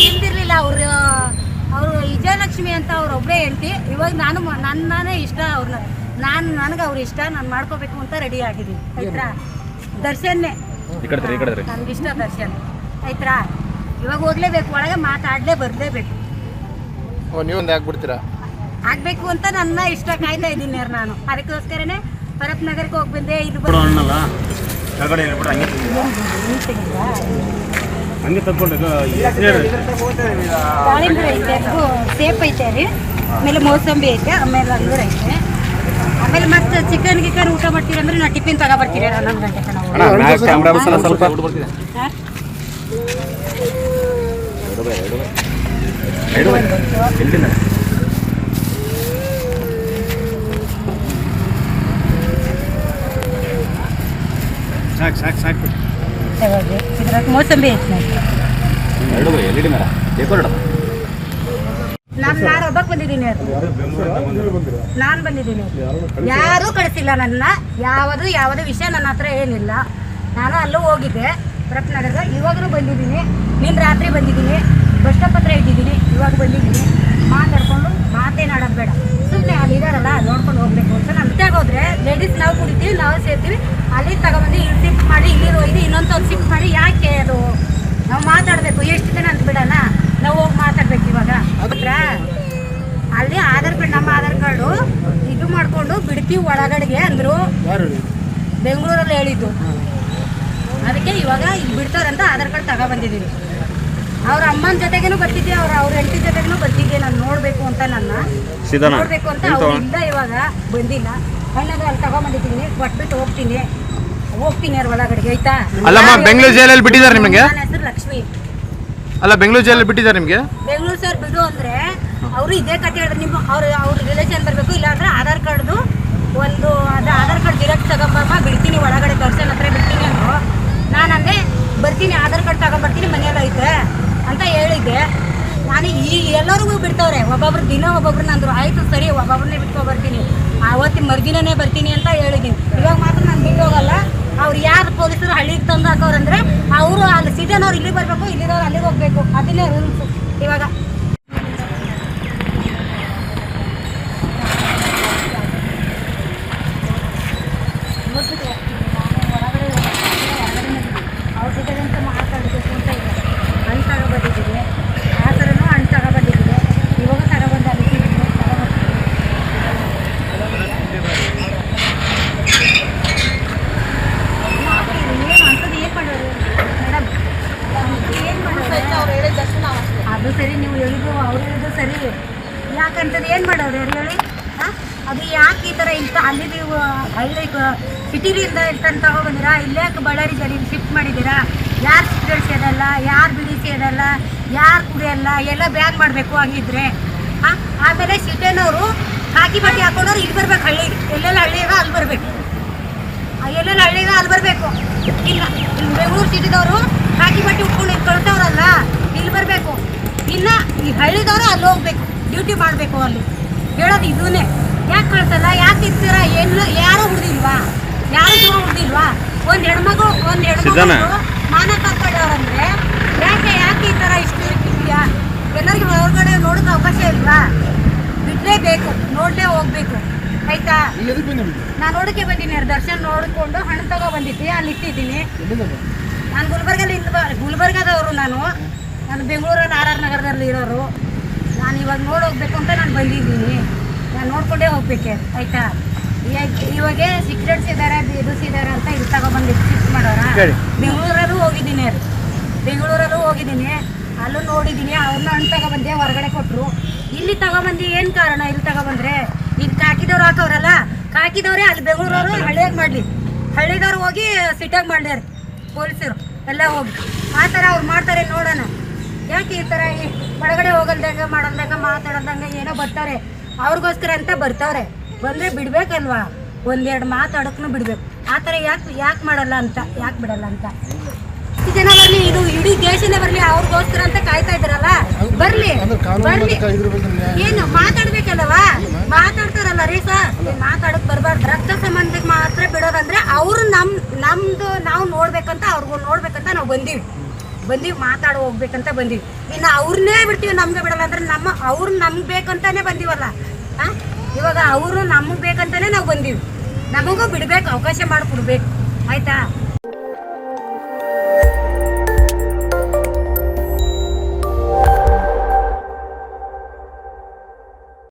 ಹಿಂದಿರ್ಲಿಲ್ಲ ಅವರು ಅವರು ವಿಜಯಲಕ್ಷ್ಮಿ ಅಂತ ಅವ್ರು ಒಬ್ಬರೇ ಹೇಳ್ತಿ ಇವಾಗ ನಾನು ನನ್ನೇ ನನ್ನನೇ ಇಷ್ಟ ಅವ್ರನ್ನ ನಾನು ನನಗೆ ಅವ್ರು ಇಷ್ಟ ನಾನು ಮಾಡ್ಕೋಬೇಕು ಅಂತ ರೆಡಿ ಆಗಿದ್ದೀನಿ. ಆಯ್ತಾ ದರ್ಶನ್ನೇ. ಇಷ್ಟ ದರ್ಶನ್. ಆಯ್ತಾ ಇವಾಗ ಹೋಗ್ಲೇಬೇಕು ಒಳಗೆ ಮಾತಾಡಲೇ ಬರಲೇಬೇಕು. ಓ ನೀವೊಂದು ಆಗ್ಬಿಡ್ತೀರಾ? ಆಗ್ಬೇಕು ಅಂತ ನನ್ನ ಇಷ್ಟ ಕಾಯ್ತಾ ಇದ್ದೀನಿ ಯಾರು ನಾನು. ಅದಕ್ಕೋಸ್ಕರನೇ ಭರತ್ ನಗರಕ್ಕೆ ಹೋಗಿ ಬಂದೆ ಇದು ಬಿಡು ಅನ್ನಲ್ಲ ಕೆಳಗಡೆ ಹೇಳ್ಬಿಟ್ಟು ಹಂಗೆ. ಹಂಗೆ ತಗೊಂಡು ದಾಳಿಂಬೆ ಐತೆ ಸೇಪ್ ಐತೆ ರೀ. ಆಮೇಲೆ ಮೋಸಂಬಿ ಐತೆ ಆಮೇಲೆ ಅಂಗೂರ ಐತೆ. ಆಮೇಲೆ ಮತ್ತೆ ಚಿಕನ್ ಗಿಕನ್ ಊಟ ಮಾಡ್ತೀರಿ ಅಂದ್ರೆ ನಾ ಟಿಫಿನ್ ತಗೊಬರ್ತೀರಿ ಹನ್ನೊಂದು ಗಂಟೆಗೆ ನಾವು ಸ್ವಲ್ಪ ಹಾ? ಎರಡು ಸಾಕು ಸಾಕು ಸಾಕು. ಇದ್ರಾಗ ಮೋಸಂಬಿ ಐತೆ ಎರಡು ಎಲ್ ಇ ಡಿ ಮೇಡ ಡೆಕೋರೇಟ್ ನಾನು ನಾನು ಒಬ್ಬಕ್ಕೆ ಬಂದಿದ್ದೀನಿ ನಾನು ಬಂದಿದ್ದೀನಿ ಯಾರೂ ಕಳಿಸಿಲ್ಲ ನನ್ನ. ಯಾವುದು ಯಾವುದೇ ವಿಷಯ ನನ್ನ ಹತ್ರ ಏನಿಲ್ಲ. ನಾನು ಅಲ್ಲೂ ಹೋಗಿದ್ದೆ. ರತ್ನಗರ್ಗೆ ಇವಾಗಲೂ ಬಂದಿದ್ದೀನಿ. ನಿನ್ನ ರಾತ್ರಿ ಬಂದಿದ್ದೀನಿ. ಬಸ್ ಸ್ಟಾಪ್ ಹತ್ರ ಇಟ್ಟಿದ್ದೀನಿ ಇವಾಗ ಬಂದಿದ್ದೀನಿ. ಮಾತಾಡ್ಕೊಂಡು ಮಾತೇನಾಡೋದು ಬೇಡ. ಸುಮ್ಮನೆ ಅಲ್ಲಿ ಇದಾರಲ್ಲ ನೋಡ್ಕೊಂಡು ಹೋಗ್ಬೇಕು ಅಂತ. ನಮ್ಮ ಹೋದ್ರೆ ಲೇಡೀಸ್ ನಾವು ಕುಡಿತೀವಿ ನಾವು ಸೇರ್ತೀವಿ. ಅಲ್ಲಿ ತಗೊಂಬಂದು ಇಲ್ಲಿ ಸಿಫ್ಟ್ ಮಾಡಿ ಇಲ್ಲಿ ಇದು ಇನ್ನೊಂದು ಸಿಫ್ಟ್ ಮಾಡಿ ಯಾಕೆ ಅದು ನಾವು ಮಾತಾಡಬೇಕು? ಎಷ್ಟು ದಿನ ಅಂತ ಬಿಡಲ್ಲ ನಾವು ಹೋಗಿ ಮಾತಾಡ್ಬೇಕು ಇವಾಗ. ಹೌದ್ರಾ ಅಲ್ಲಿ ಆಧಾರ್ ಕಾರ್ಡ್ ನಮ್ಮ ಆಧಾರ್ ಕಾರ್ಡು ಇದು ಮಾಡಿಕೊಂಡು ಬಿಡ್ತೀವಿ ಒಳಗಡೆಗೆ ಅಂದರು. ಬೆಂಗಳೂರಲ್ಲಿ ಹೇಳಿದ್ದು. ಅದಕ್ಕೆ ಇವಾಗ ಇಲ್ಲಿ ಬಿಡ್ತಾರಂತ ಆಧಾರ್ ಕಾರ್ಡ್ ತಗೊಬಂದಿದ್ದೀವಿ ಅವ್ರ ಅಮ್ಮನ ಜೊತೆಗೇನು ಬರ್ತಿದ್ದೆ ಅವ್ರ ಅವ್ರ ಹೆಂಡತಿ ಜೊತೆಗೇನು ಬರ್ತಿದ್ದೆ ನಾನು ನೋಡಬೇಕು ಅಂತ ನನ್ನ. ನೋಡಬೇಕು ಅಂತ ಅವ್ರಿಂದ ಇವಾಗ ಬಂದಿಲ್ಲ. ಹಣ್ಣಾಗ ಅಲ್ಲಿ ತಗೊಂಬಂದಿದ್ದೀನಿ ಕೊಟ್ಬಿಟ್ಟು ಹೋಗ್ತೀನಿ. ಹೋಗ್ತೀನಿ ಅವ್ರ ಒಳಗಡೆಗೆ ಆಯ್ತಾ? ಅಲ್ಲಮ್ಮ, ಬೆಂಗಳೂರು ಜೈಲಲ್ಲಿ ಬಿಟ್ಟಿದ್ದಾರೆ ನಿಮಗೆ? ನನ್ನ ಹೆಸರು ಲಕ್ಷ್ಮಿ. ಅಲ್ಲ ಬೆಂಗಳೂರು ಜೈಲಲ್ಲಿ ಬಿಟ್ಟಿದ್ದಾರೆ ನಿಮಗೆ? ಬೆಂಗಳೂರು ಸರ್ ಬಿಡು ಅಂದ್ರೆ ಅವರು ಇದೇ ಕತೆ ಹೇಳಿದ್ರೆ ನಿಮ್ಮ ಅವ್ರ ಅವ್ರ ರಿಲೇಷನ್ ಬರಬೇಕು ಇಲ್ಲಾಂದ್ರೆ ಆಧಾರ್ ಕಾರ್ಡ್ದು ಒಂದು ಅದು ಆಧಾರ್ ಕಾರ್ಡ್ ಜಿರಾಕ್ಸ್ ತಗೊಂಬಮ್ಮ ಬಿಡ್ತೀನಿ ಒಳಗಡೆ ದರ್ಶನ್ ಹತ್ರ ಬಿಡ್ತೀನಿ ಅಂದ್ರು ನಾನು ಅಂದೆ ಬರ್ತೀನಿ ತಗೊಂಡ್ಬರ್ತೀನಿ ಮನೆಯಲ್ಲಿ ಐತೆ ಅಂತ ಹೇಳಿದ್ದೆ. ನಾನು ಈ ಎಲ್ಲರಿಗೂ ಬಿಡ್ತವ್ರೆ. ಒಬ್ಬೊಬ್ರು ದಿನ ಒಬ್ಬೊಬ್ರು ಅಂದ್ರು ಆಯಿತು ಸರಿ, ಒಬ್ಬೊಬ್ರನ್ನೇ ಬಿಟ್ಕೊ ಬರ್ತೀನಿ. ಆವತ್ತಿನ ಮರುದಿನನೇ ಬರ್ತೀನಿ ಅಂತ ಹೇಳಿದ್ದೀನಿ. ಇವಾಗ ಮಾತ್ರ ನಾನು ಬಿಟ್ಟು ಹೋಗಲ್ಲ. ಅವ್ರು ಯಾರು ಪೊಲೀಸರು ಹಳ್ಳಿಗೆ ತಂದು ಹಾಕೋರಂದ್ರೆ, ಅವರು ಅಲ್ಲಿ ಸಿಟಿನವ್ರು ಇಲ್ಲಿಗೆ ಬರಬೇಕು, ಇಲ್ಲಿರೋರು ಅಲ್ಲಿಗೆ ಹೋಗ್ಬೇಕು. ಅದನ್ನೇ ರೂಲ್ಸು ಇವಾಗ ಅವ್ರ ಜೊತೆ ಅಂತ ಮಾತಾಡಬೇಕು ಅಂತ ಇದೆ ಹಣ್ಣು ತಗೊಬಂದಿದ್ದೀನಿ ಆ ಥರನೂ ಹಣ್ಣು ತಗೊಬಂದಿದ್ದೀನಿ ಇವಾಗ ತಗೊಬಂದು ಅಲ್ಲಿ ತಗೊಬರ್ತೀನಿ ಏನು ಅಂಥದ್ದು ಏನು ಮಾಡೋರು ಮೇಡಮ್ ಏನು ಮಾಡೋರು ಅದು ಸರಿ ನೀವು ಹೇಳಿದ್ದು ಅವ್ರು ಹೇಳಿದ್ದು ಸರಿ ಯಾಕಂತದ್ದು ಏನು ಮಾಡೋರು ಯಾರು ಹೇಳಿ ಅದು ಯಾಕೆ ಈ ಥರ ಇಂಥ ಅಲ್ಲಿ ನೀವು ಹಳ್ಳಿ ಸಿಟಿಲಿಂದ ಇರ್ತಂತ ತಗೊಬಂದಿರಾ ಇಲ್ಲೇ ಬಳ್ಳಾರಿ ಜಲ್ಲಿ ಶಿಫ್ಟ್ ಮಾಡಿದ್ದೀರಾ? ಯಾರು ಸಿಗರೇಟ್ ಸೇದಲ್ಲ ಯಾರು ಬಿಡಿ ಸೇದಲ್ಲ ಯಾರು ಕುಡಿಯಲ್ಲ ಎಲ್ಲ ಬ್ಯಾನ್ ಮಾಡಬೇಕು ಹಂಗಿದ್ರೆ, ಹಾಂ? ಆಮೇಲೆ ಸಿಟಿನವರು ಹಾಕಿ ಬಟ್ಟೆ ಹಾಕೊಂಡವ್ರು ಇಲ್ಲಿ ಬರ್ಬೇಕು ಹಳ್ಳಿ, ಎಲ್ಲೆಲ್ಲ ಹಳ್ಳಿಗ ಅಲ್ಲಿ ಬರಬೇಕು. ಎಲ್ಲೆಲ್ಲ ಹಳ್ಳಿಗ ಅಲ್ಲಿ ಬರಬೇಕು. ಇಲ್ಲ ಬೆಂಗಳೂರು ಸಿಟಿದವರು ಹಾಕಿ ಬಟ್ಟೆ ಉಟ್ಕೊಂಡು ಇಲ್ಲಿ ಕಳ್ಸವ್ರಲ್ಲ ಇಲ್ಲಿ ಬರಬೇಕು. ಇಲ್ಲ ಈ ಹಳ್ಳಿದವರು ಅಲ್ಲಿ ಹೋಗ್ಬೇಕು ಡ್ಯೂಟಿ ಮಾಡಬೇಕು ಅಲ್ಲಿ. ಹೇಳೋದು ಇದನ್ನೇ. ಯಾಕೆ ಕಳ್ಸಲ್ಲ ಯಾಕೆ ಇರ್ತೀರ ಏನು ಯಾರು ಹುಡ್ದಿಲ್ವಾ ಯಾರು ಜೀವ ಹುಡ್ದಿಲ್ವಾ ಒಂದು ಹೆಣ್ಮಗು ಒಂದು. ಹೆಣ್ಮಗು ಮಾನ ಕಾಪಾಡೋರಂದ್ರೆ ಯಾಕೆ ಯಾಕೆ ಈ ಥರ ಇಷ್ಟು ಇರ್ತಿದ್ಯಾ? ಎಲ್ಲರಿಗೂ ಹೊರಗಡೆ ನೋಡೋಕೆ ಅವಕಾಶ ಇಲ್ವಾ? ಬಿಡಲೇಬೇಕು ನೋಡಲೇ ಹೋಗ್ಬೇಕು. ಆಯ್ತಾ? ನಾನು ನೋಡಕ್ಕೆ ಬಂದೀನಿ ಅವ್ರ ದರ್ಶನ್ ನೋಡಿಕೊಂಡು ಹಣ ತಗೋ ಬಂದಿದ್ದೆ ಅಲ್ಲಿ ಇಟ್ಟಿದ್ದೀನಿ. ನಾನು ಗುಲ್ಬರ್ಗಲ್ಲಿ ಇಂದ ಬ- ಗುಲ್ಬರ್ಗದವರು ನಾನು. ನಾನು ಬೆಂಗಳೂರಲ್ಲಿ ಆರ್ ಆರ್ ಇವಾಗ ನೋಡಿ ಹೋಗ್ಬೇಕು ಅಂತ ನಾನು ಬಂದಿದ್ದೀನಿ. ನಾನು ನೋಡ್ಕೊಂಡೇ ಹೋಗ್ಬೇಕೆ ಆಯ್ತಾ? ಇವಾಗ- ಸಿಕ್ರೆಟ್ಸ್ ಇದ್ದಾರೆ ಇದು ಇದ್ದಾರೆ ಅಂತ ಇಲ್ಲಿ ತಗೊಬಂದು ಫಿಕ್ಸ್ ಮಾಡೋರ? ಬೆಂಗಳೂರಲ್ಲೂ ಹೋಗಿದ್ದೀನಿ. ಅದು ಬೆಂಗಳೂರಲ್ಲೂ ಹೋಗಿದ್ದೀನಿ. ಅಲ್ಲೂ ನೋಡಿದ್ದೀನಿ ಅವ್ರನ್ನ ಹಣ್ಣು ತಗೊಬಂದೆ ಹೊರಗಡೆ ಕೊಟ್ಟರು ಇಲ್ಲಿ ತಗೊಬಂದು ಏನು ಕಾರಣ ಇಲ್ಲಿ ತಗೊಬಂದ್ರೆ? ಇಲ್ಲಿ ಕಾಕಿದವ್ರು ಹಾಕವ್ರಲ್ಲ? ಕಾಕಿದವ್ರೆ ಅಲ್ಲಿ ಬೆಂಗಳೂರವರು ಹಳ್ಳಿಯಾಗ ಮಾಡಲಿ. ಹಳ್ಳಿದವ್ರು ಹೋಗಿ ಸಿಟ್ಟಾಗಿ ಮಾಡ್ಯಾರ ಪೊಲೀಸರು ಎಲ್ಲ ಹೋಗಿ. ಆ ಥರ ಅವ್ರು ಮಾಡ್ತಾರೆ ನೋಡೋಣ. ಯಾಕೆ ಈ ಥರ ಈ ಒಳಗಡೆ ಹೋಗಲ್ದಂಗೆ ಮಾಡಲ್ದಂಗೆ ಮಾತಾಡಲ್ದಂಗೆ ಏನೋ ಬರ್ತಾರೆ? ಅವ್ರಿಗೋಸ್ಕರ ಅಂತ ಬರ್ತಾವ್ರೆ ಬಂದರೆ ಬಿಡ್ಬೇಕಲ್ವಾ? ಒಂದೆರಡು ಮಾತಾಡೋಕ್ಕೂ ಬಿಡ್ಬೇಕು. ಆ ಥರ ಯಾಕೆ ಯಾಕೆ ಮಾಡಲ್ಲ ಅಂತ ಯಾಕೆ ಬಿಡಲ್ಲ ಅಂತ? ಇಷ್ಟು ಜನ ಬರ್ಲಿ ಇದು ಇಡೀ ದೇಶನೇ ಬರ್ಲಿ ಅವ್ರಿಗೋಸ್ಕರ ಅಂತ ಕಾಯ್ತಾ ಇದ್ರಲ್ಲ ಬರ್ಲಿ ಬರ್ಲಿ. ಏನು ಮಾತಾಡ್ಬೇಕಲ್ಲವಾ? ಮಾತಾಡ್ತಾರಲ್ಲ ರೀ ಸರ್. ಮಾತಾಡಕ್ ಬರ್ಬಾರ್ದು. ರಕ್ತ ಸಂಬಂಧಕ್ಕೆ ಮಾತ್ರ ಬಿಡೋದಂದ್ರೆ ಅವರು ನಮ್ ನಮ್ದು ನಾವು ನೋಡ್ಬೇಕಂತ ಅವ್ರಿಗೂ ನೋಡ್ಬೇಕಂತ ನಾವು ಬಂದೀವಿ. ಬಂದೀವಿ ಮಾತಾಡ ಹೋಗ್ಬೇಕಂತ ಬಂದೀವಿ. ಇನ್ನು ಅವ್ರನ್ನೇ ಬಿಡ್ತೀವಿ, ನಮಗೆ ಬಿಡಲ್ಲ. ಅಂದ್ರೆ ನಮ್ಮ ಅವ್ರು ನಮ್ಗೆ ಬೇಕಂತಾನೆ ಬಂದೀವಲ್ಲ? ಹಾಂ ಇವಾಗ ಅವರು ನಮಗೆ ಬೇಕಂತಾನೆ ನಾವು ಬಂದೀವಿ. ನಮಗೂ ಬಿಡಬೇಕು, ಅವಕಾಶ ಮಾಡಿಕೊಡ್ಬೇಕು. ಆಯ್ತಾ?